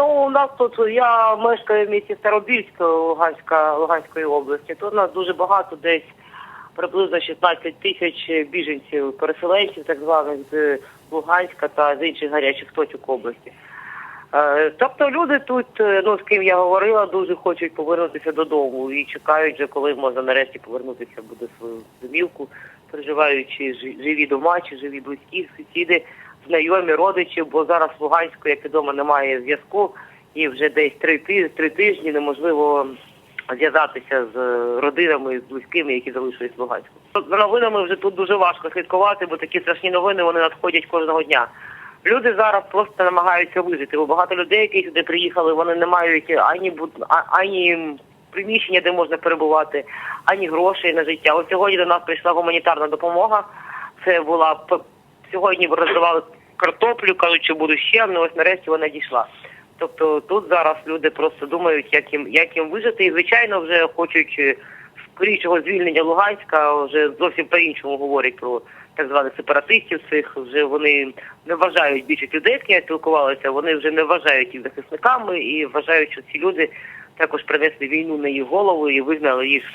Ну, у нас тут я мешкаю в місті Старобільськ Луганська, Луганської області. Тут у нас дуже багато, десь приблизно 16 тисяч біженців, переселенців, так званих з Луганська та з інших гарячих точок області. Е, Тобто люди тут, е, ну з ким я говорила, дуже хочуть повернутися додому і чекають, вже, коли можна нарешті повернутися буде свою домівку, переживаючи живі дома, чи живі близькі, сусіди, знайомі, родичі, бо зараз в Луганську, як відомо, немає зв'язку, і вже десь три, ти- три тижні неможливо зв'язатися з родинами, з близькими, які залишились в Луганську. За новинами вже тут дуже важко слідкувати, бо такі страшні новини вони надходять кожного дня. Люди зараз просто намагаються вижити, бо багато людей, які сюди приїхали, вони не мають ані ані приміщення, де можна перебувати, ані грошей на життя. Ось сьогодні до нас прийшла гуманітарна допомога. Це була сьогодні роздавали картоплю, кажуть, що буде ще, але ось нарешті вона дійшла. Тобто тут зараз люди просто думають, як їм як їм вижити, і звичайно вже хочуть е, скорішого звільнення Луганська, вже зовсім по-іншому говорять про так званих сепаратистів цих. Вже вони не вважають більшість людей, ким я спілкувалася, вони вже не вважають їх захисниками і вважають, що ці люди також принесли війну на їх голову і вигнали їх з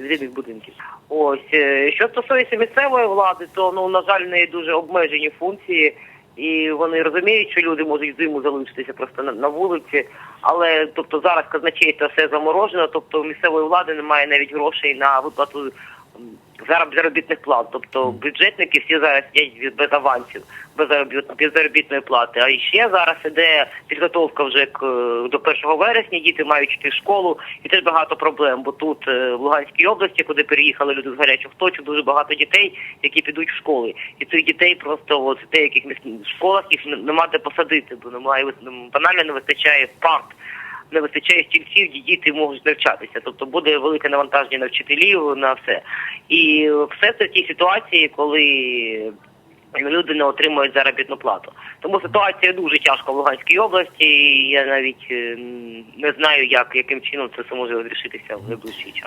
з рідних будинків. Ось е, що стосується місцевої влади, то ну на жаль, в неї дуже обмежені функції, і вони розуміють, що люди можуть зиму залишитися просто на, на вулиці. Але тобто зараз казначейство все заморожено, тобто місцевої влади немає навіть грошей на виплату заробітних плат. Тобто бюджетники всі зараз від- без авансів, без без заробітної плати. А ще зараз іде підготовка вже к до 1 вересня. Діти мають йти в школу, і теж багато проблем. Бо тут е, в Луганській області, куди переїхали люди з гарячих точок, дуже багато дітей, які підуть в школи. І цих дітей просто от в деяких школах їх нема де посадити, бо немає банально не вистачає парт не вистачає стільців, і діти можуть навчатися. Тобто буде велике навантаження на вчителів, на все. І все це в тій ситуації, коли люди не отримують заробітну плату. Тому ситуація дуже тяжка в Луганській області. і Я навіть е, не знаю, як яким чином це все може вирішитися в найближчий час.